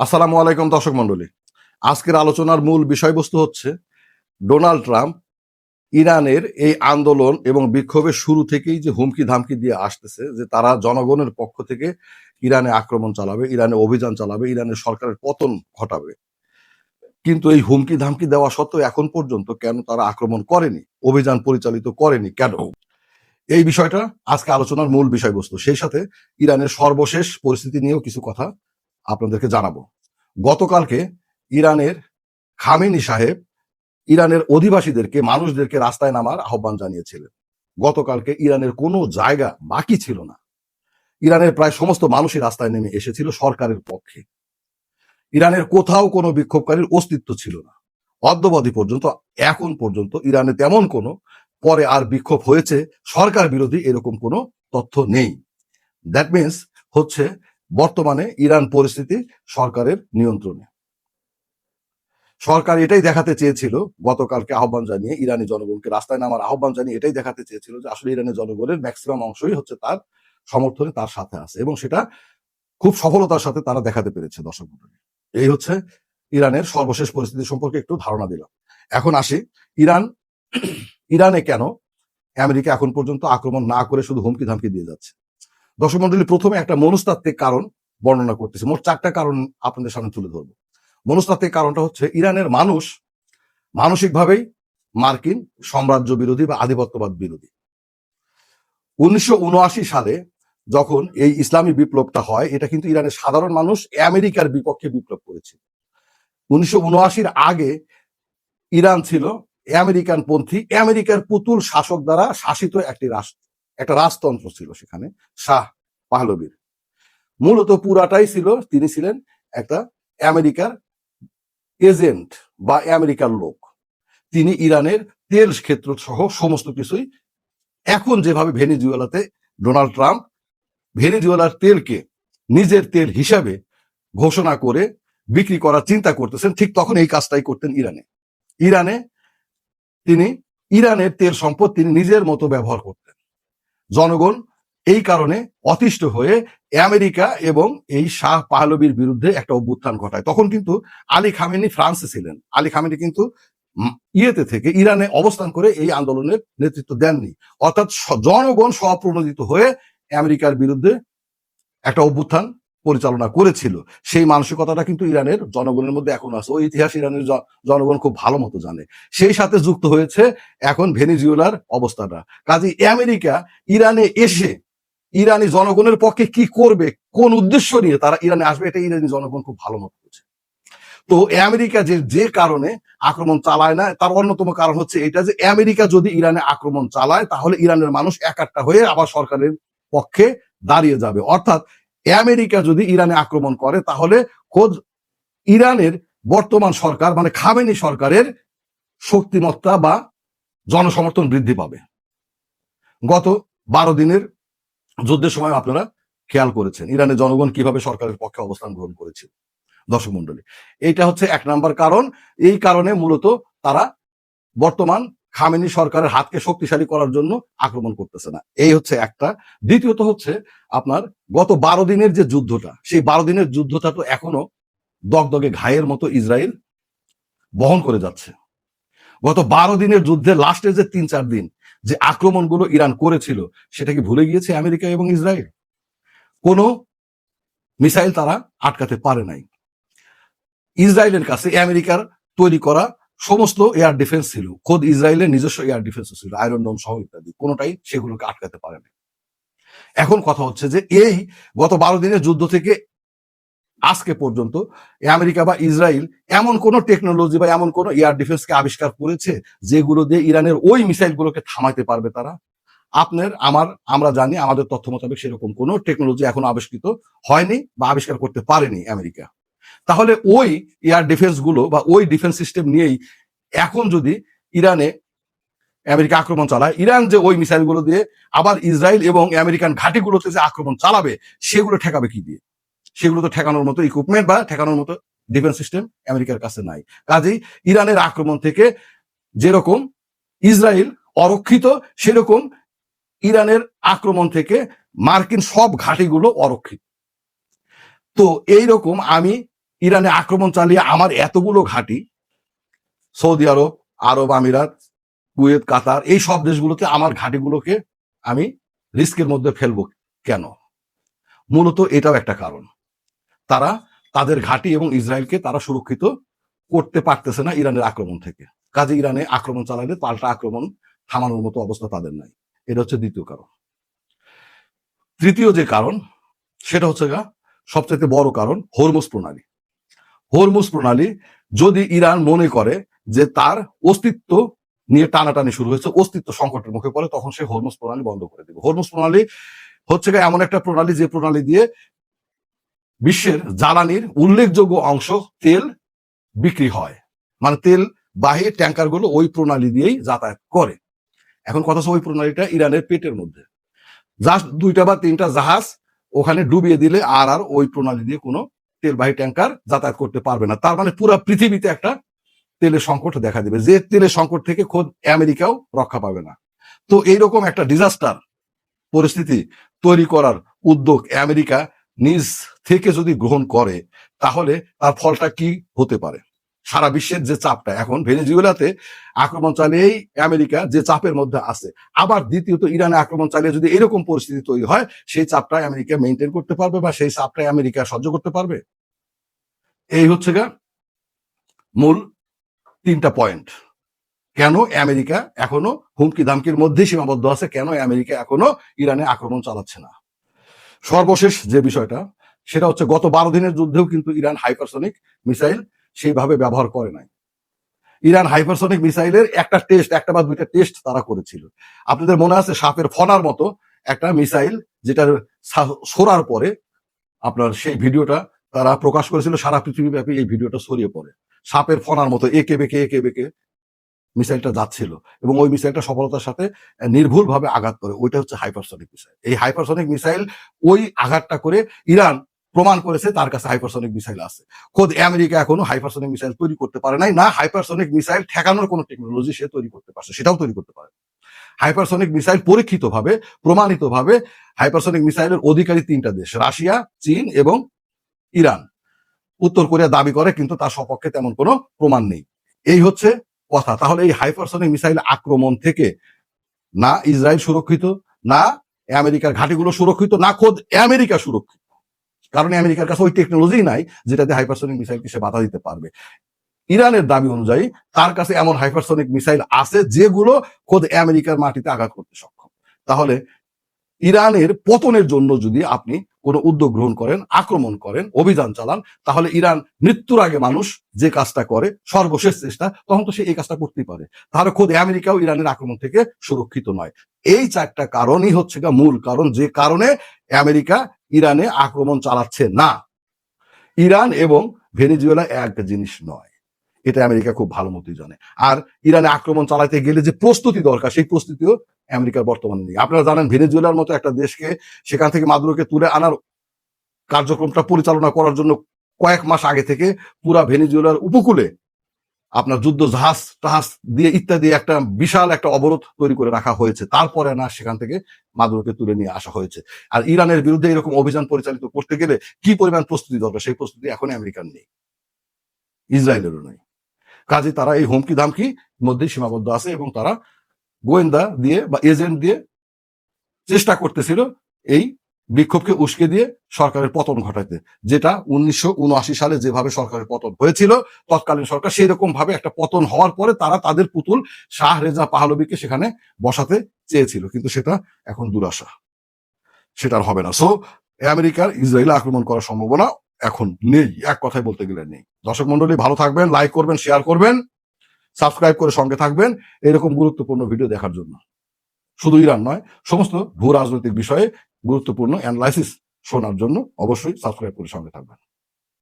আসসালামু আলাইকুম দর্শক মন্ডলী আজকের আলোচনার মূল বিষয়বস্তু হচ্ছে, ডোনাল্ড ট্রাম্প ইরানের এই আন্দোলন এবং বিক্ষোভের শুরু থেকেই যে হুমকি ধামকি দিয়ে আসতেছে, যে তারা জনগণের পক্ষ থেকে ইরানে আক্রমণ চালাবে, ইরানে অভিযান চালাবে, ইরানের সরকারের পতন ঘটাবে। কিন্তু এই হুমকি ধামকি দেওয়া সত্ত্বেও এখন পর্যন্ত কেন তারা আক্রমণ করেনি, অভিযান পরিচালিত করেনি, কেন? এই বিষয়টা আজকে আলোচনার মূল বিষয়বস্তু। সেই সাথে ইরানের সর্বশেষ পরিস্থিতি নিয়েও কিছু কথা আপনাদেরকে জানাব। গতকালকে ইরানের খামেনি সাহেব ইরানের অধিবাসীদেরকে, মানুষদেরকে রাস্তায় নামার আহ্বান জানিয়েছিলেন। গতকালকে ইরানের কোনো জায়গা বাকি ছিল না। ইরানের প্রায় সমস্ত মানুষই রাস্তায় নেমে এসেছিল সরকারের পক্ষে। ইরানের কোথাও কোনো বিক্ষোভকারীর অস্তিত্ব ছিল না। অদ্যবধি পর্যন্ত, এখন পর্যন্ত ইরানে তেমন কোনো, পরে আর বিক্ষোভ হয়েছে, সরকার বিরোধী এরকম কোনো তথ্য নেই। দ্যাট মিনস হচ্ছে বর্তমানে ইরান পরিস্থিতি সরকারের নিয়ন্ত্রণে। সরকার এটাই দেখাতে চেয়েছিল, গতকালকে আহ্বান জানিয়ে ইরানি জনগণকে রাস্তায় নামার আহ্বান জানিয়ে এটাই দেখাতে চেয়েছিল যে আসলে ইরানের জনগণের ম্যাক্সিমাম অংশই হচ্ছে তার সমর্থনে তার সাথে আছে এবং সেটা খুব সফলতার সাথে তারা দেখাতে পেরেছে দর্শক এই হচ্ছে ইরানের সর্বশেষ পরিস্থিতি সম্পর্কে একটু ধারণা দিলাম। এখন আসি, ইরান, ইরানে কেন আমেরিকা এখন পর্যন্ত আক্রমণ না করে শুধু হুমকি ধামকি দিয়ে যাচ্ছে? দর্শক মন্ডলী প্রথমে একটা মনস্তাত্ত্বিক কারণ বর্ণনা করতেছে। মোট চারটা কারণ আপনাদের সামনে তুলে ধরবো। মনস্তাত্ত্বিক কারণটা হচ্ছে, ইরানের মানুষ মানসিকভাবেই মার্কিন সাম্রাজ্য বিরোধী বা আধিপত্যবাদ বিরোধী। উনিশশো উনআশি সালে যখন এই ইসলামী বিপ্লবটা হয়, এটা কিন্তু ইরানের সাধারণ মানুষ আমেরিকার বিপক্ষে বিপ্লব করেছিল উনিশশো আগে ইরান ছিল আমেরিকান পন্থী, আমেরিকার পুতুল শাসক দ্বারা শাসিত একটি রাষ্ট্র। একটা রাজতন্ত্র ছিল সেখানে, শাহ পাহলবীর। মূলত পুরাটাই ছিল, তিনি ছিলেন একটা আমেরিকার এজেন্ট বা আমেরিকার লোক। তিনি ইরানের তেল ক্ষেত্র সহ সমস্ত কিছুই এখন যেভাবে ভেনিজুয়েলাতে ডোনাল্ড ট্রাম্প ভেনিজুয়েলার তেলকে নিজের তেল হিসাবে ঘোষণা করে বিক্রি করার চিন্তা করতেছেন, ঠিক তখন এই কাজটাই করতেন ইরানে। ইরানে তিনি, ইরানের তেল সম্পদ তিনি নিজের মতো ব্যবহার করতেন। জনগণ এই কারণে অতিষ্ঠ হয়ে আমেরিকা এবং এই শাহ পাহলবির বিরুদ্ধে একটা অভ্যুত্থান ঘটায়। তখন কিন্তু আলী খামেনি ফ্রান্সে ছিলেন। আলী খামেনি কিন্তু ইয়েতে থেকে ইরানে অবস্থান করে এই আন্দোলনের নেতৃত্ব দেননি। অর্থাৎ জনগণ স্বপ্রণোদিত হয়ে আমেরিকার বিরুদ্ধে একটা অভ্যুত্থান পরিচালনা করেছিল। সেই মানসিকতাটা কিন্তু ইরানের জনগণের মধ্যে এখন আছে। ওই ইতিহাস ইরানের জনগণ খুব ভালো মতো জানে। সেই সাথে যুক্ত হয়েছে এখন ভেনিজুয়েলার অবস্থাটা। কাজে আমেরিকা ইরানে এসে ইরানি জনগণের পক্ষে কি করবে, কোন উদ্দেশ্য নিয়ে তারা ইরানে আসবে, এটা ইরানি জনগণ খুব ভালো মতো বুঝে। তো আমেরিকা যে যে কারণে আক্রমণ চালায় না, তার অন্যতম কারণ হচ্ছে এটা যে, আমেরিকা যদি ইরানে আক্রমণ চালায়, তাহলে ইরানের মানুষ একাট্টা হয়ে আবার সরকারের পক্ষে দাঁড়িয়ে যাবে। অর্থাৎ আমেরিকা যদি ইরানে আক্রমণ করে, তাহলে খোঁজ ইরানের বর্তমান সরকার মানে খামেনি সরকারের শক্তিমত্তা বা জনসমর্থন বৃদ্ধি পাবে। গত বারো দিনের যুদ্ধের সময় আপনারা খেয়াল করেছেন, ইরানের জনগণ কীভাবে সরকারের পক্ষে অবস্থান গ্রহণ করেছে। দর্শক মন্ডলী এইটা হচ্ছে এক নাম্বার কারণ। এই কারণে মূলত তারা বর্তমান খামেনি সরকারের হাতকে শক্তিশালী করার জন্য আক্রমণ করতেছে না। এই হচ্ছে একটা। দ্বিতীয়ত হচ্ছে আপনার গত বারো দিনের যে যুদ্ধটা, সেই বারো দিনের যুদ্ধটা তো এখনও দগদগে ঘায়ের মতো ইসরায়েল বহন করে যাচ্ছে। গত বারো দিনের যুদ্ধে লাস্টের যে তিন চার দিন, যে আক্রমণগুলো ইরান করেছিল, সেটা কি ভুলে গিয়েছে আমেরিকা এবং ইসরায়েল? কোনো মিসাইল তারা আটকাতে পারে নাই। ইসরায়েলের কাছে আমেরিকার তৈরি করা সমস্ত এয়ার ডিফেন্স ছিল। খোদ ইসরায়েলের নিজস্ব এয়ার ডিফেন্স ছিল আয়রন ডোম সহ ইত্যাদি। কোনোটাই সেগুলোকে আটকাতে পারে না এখন কথা হচ্ছে যে, এই গত বারো দিনের যুদ্ধ থেকে আজকে পর্যন্ত আমেরিকা বা ইসরায়েল এমন কোন টেকনোলজি বা এমন কোন এয়ার ডিফেন্সকে আবিষ্কার করেছে যেগুলো দিয়ে ইরানের ওই মিসাইল গুলোকে থামাইতে পারবে তারা? আপনার, আমার, আমরা জানি, আমাদের তথ্য মোতাবেক সেরকম কোনো টেকনোলজি এখন আবিষ্কৃত হয়নি বা আবিষ্কার করতে পারেনি আমেরিকা। তাহলে ওই এয়ার ডিফেন্সগুলো বা ওই ডিফেন্স সিস্টেম নিয়েই এখন যদি ইরানে আমেরিকা আক্রমণ চালায়, ইরান যে ওই মিসাইলগুলো দিয়ে আবার ইসরায়েল এবং আমেরিকান ঘাঁটিগুলোতে যে আক্রমণ চালাবে, সেগুলো ঠেকাবে কি দিয়ে? সেগুলো তো ঠেকানোর মতো ইকুইপমেন্ট বা ঠেকানোর মতো ডিফেন্স সিস্টেম আমেরিকার কাছে নাই। কাজেই ইরানের আক্রমণ থেকে যেরকম ইসরায়েল অরক্ষিত, সেরকম ইরানের আক্রমণ থেকে মার্কিন সব ঘাঁটিগুলো অরক্ষিত। তো এই রকম আমি ইরানে আক্রমণ চালিয়ে আমার এতগুলো ঘাঁটি, সৌদি আরব আরব আমিরাত, কুয়েত, কাতার, এই সব দেশগুলোতে আমার ঘাঁটিগুলোকে আমি রিস্কের মধ্যে ফেলব কেন? মূলত এটাও একটা কারণ। তারা তাদের ঘাঁটি এবং ইসরায়েলকে তারা সুরক্ষিত করতে পারতেছে না ইরানের আক্রমণ থেকে। কাজে ইরানে আক্রমণ চালালে পাল্টা আক্রমণ থামানোর মতো অবস্থা তাদের নাই। এটা হচ্ছে দ্বিতীয় কারণ। তৃতীয় যে কারণ, সেটা হচ্ছে গা সবচেয়ে বড় কারণ হরমুজ প্রণালী। হরমুজ প্রণালী যদি ইরান মনে করে যে তার অস্তিত্ব নিয়ে টানাটানি শুরু হয়েছে, অস্তিত্ব সংকটের মুখে পড়ে, তখন সে হরমুজ প্রণালী বন্ধ করে দেবে। হরমুজ প্রণালী হচ্ছে এমন একটা প্রণালী যে প্রণালী দিয়ে বিশ্বের জ্বালানির উল্লেখযোগ্য অংশ তেল বিক্রি হয়। মানে তেল বাহির ট্যাঙ্কারগুলো ওই প্রণালী দিয়েই যাতায়াত করে। এখন কথা হচ্ছে ওই প্রণালীটা ইরানের পেটের মধ্যে। জাস্ট দুইটা বা তিনটা জাহাজ ওখানে ডুবিয়ে দিলে আর আর ওই প্রণালী দিয়ে কোনো তেলবাহী ট্যাঙ্কার যাতায়াত করতে পারবে না। তার মানে পুরো পৃথিবীতে একটা তেলের সংকট দেখা দেবে। যে তেলের সংকট থেকে খোদ আমেরিকাও রক্ষা পাবে না। তো এইরকম একটা ডিজাস্টার পরিস্থিতি তৈরি করার উদ্যোগ আমেরিকা নিজ থেকে যদি গ্রহণ করে, তাহলে তার ফলটা কি হতে পারে? সারা বিশ্বের যে চাপটা, এখন ভেনেজুয়েলাতে আক্রমণ চালিয়েই আমেরিকা যে চাপের মধ্যে আছে। আবার দ্বিতীয়ত, ইরানে আক্রমণ চালিয়ে যদি এরকম পরিস্থিতি তৈরি হয়, সেই চাপটা আমেরিকা মেনটেন করতে পারবে বা সেই চাপটা আমেরিকা সহ্য করতে পারবে? এই হচ্ছে গা মূল তিনটা পয়েন্ট কেন আমেরিকা এখনও হুমকি ধামকির মধ্যে সীমাবদ্ধ আছে? কেন আমেরিকা এখনও ইরানে আক্রমণ চালাচ্ছে না? সর্বশেষ যে বিষয়টা, সেটা হচ্ছে গত বারো দিনের যুদ্ধেও কিন্তু ইরান হাইপারসনিক মিসাইল সেইভাবে ব্যবহার করে নাই। ইরান হাইপারসনিক মিসাইলের একটা টেস্ট একটা বা দুইটা টেস্ট তারা করেছিল। আপনাদের মনে আছে সাপের ফনার মতো একটা মিসাইল যেটার সরার পরে আপনার সেই ভিডিওটা তারা প্রকাশ করেছিল, সারা পৃথিবী ব্যাপী এই ভিডিওটা ছড়িয়ে পড়ে। সাপের ফনার মতো একে বেঁকে একে বেঁকে মিসাইলটা যাচ্ছিল এবং ওই মিসাইলটা সফলতার সাথে নির্ভুলভাবে আঘাত করে। ওইটা হচ্ছে হাইপারসনিক মিসাইল। এই হাইপারসনিক মিসাইল ওই আঘাতটা করে ইরান প্রমাণ করেছে তার কাছে হাইপারসনিক মিসাইল আছে। খোদ আমেরিকা এখনও হাইপারসনিক মিসাইল তৈরি করতে পারে নাই। না হাইপারসনিক মিসাইল ঠেকানোর কোনো টেকনোলজি সে তৈরি করতে পারছে, সেটাও তৈরি করতে পারে হাইপারসনিক মিসাইল পরীক্ষিত ভাবে প্রমাণিত ভাবে হাইপারসনিক মিসাইলের অধিকারী তিনটা দেশ, রাশিয়া, চীন এবং ইরান। উত্তর কোরিয়া দাবি করে, কিন্তু তার সপক্ষে তেমন কোনো প্রমাণ নেই। এই হচ্ছে কথা। তাহলে এই হাইপারসনিক মিসাইল আক্রমণ থেকে না ইসরায়েল সুরক্ষিত, না আমেরিকার ঘাটিগুলো সুরক্ষিত, না খোদ আমেরিকা সুরক্ষিত। কারণ আমেরিকার কাছে ওই টেকনোলজি নাই যেটাতে হাইপারসনিক মিসাইলকে সে বাধা দিতে পারবে। ইরানের দাবি অনুযায়ী তার কাছে এমন হাইপারসনিক মিসাইল আছে যেগুলো খোদ আমেরিকার মাটিতে আঘাত করতে সক্ষম। তাহলে ইরানের পতনের জন্য যদি আপনি কোনো উদ্যোগ গ্রহণ করেন, আক্রমণ করেন, অভিযান চালান, তাহলে ইরান মৃত্যুর আগে মানুষ যে কাজটা করে, সর্বশেষ চেষ্টা, তখন তো সে এই কাজটা করতেই পারে। তাহলে খোদ আমেরিকাও ইরানের আক্রমণ থেকে সুরক্ষিত নয়। এই চারটা কারণই হচ্ছে মূল কারণ। যে কারণে আমেরিকা ইরানে আক্রমণ চালাচ্ছে না। ইরান এবং ভেনিজুয়েলা এক জিনিস নয়। এটা আমেরিকা খুব ভালো মতোই জানে। আর ইরানে আক্রমণ চালাতে গেলে যে প্রস্তুতি দরকার, সেই প্রস্তুতিও আমেরিকার বর্তমানে নেই। আপনারা জানেন ভেনেজুয়েলার মতো একটা দেশকে সেখান থেকে মাদুরোকে তুলে আনার কার্যক্রমটা পরিচালনা করার জন্য কয়েক মাস আগে থেকে পুরা ভেনেজুয়েলার উপকূলে আপনার যুদ্ধ জাহাজ টাহাজ দিয়ে ইত্যাদি একটা বিশাল একটা অবরোধ তৈরি করে রাখা হয়েছে। তারপরে না সেখান থেকে মাদুরোকে তুলে নিয়ে আসা হয়েছে। আর ইরানের বিরুদ্ধে এরকম অভিযান পরিচালিত করতে গেলে কি পরিমাণ প্রস্তুতি দরকার? সেই প্রস্তুতি এখন আমেরিকার নেই। ইসরায়েলেরও নেই। কাজে তারা এই হুমকি ধামকি মধ্যে সীমাবদ্ধ আছে এবং তারা গোয়েন্দা দিয়ে বা এজেন্ট দিয়ে চেষ্টা করতেছিল এই বিক্ষোভকে উস্কে দিয়ে সরকারের পতন ঘটাইতে যেটা উনিশশো উনআশি সালে যেভাবে সরকারের পতন হয়েছিল, তৎকালীন সরকার সেই রকম ভাবে একটা পতন হওয়ার পরে তারা তাদের পুতুল শাহ রেজা পাহলবিকে সেখানে বসাতে চেয়েছিল। কিন্তু সেটা এখন দুরাশা। সেটা হবে না। সো আমেরিকার ইসরায়েল আক্রমণ করার সম্ভাবনা এখন নেই, এক কথায় বলতে গেলে নেই। দর্শক মন্ডলী ভালো থাকবেন লাইক করবেন শেয়ার করবেন সাবস্ক্রাইব করে সঙ্গে থাকবেন। এরকম গুরুত্বপূর্ণ ভিডিও দেখার জন্য। শুধু ইরান নয়, সমস্ত ভূ রাজনৈতিক বিষয়ে গুরুত্বপূর্ণ অ্যানালাইসিস শোনার জন্য অবশ্যই সাবস্ক্রাইব করে সঙ্গে থাকবেন।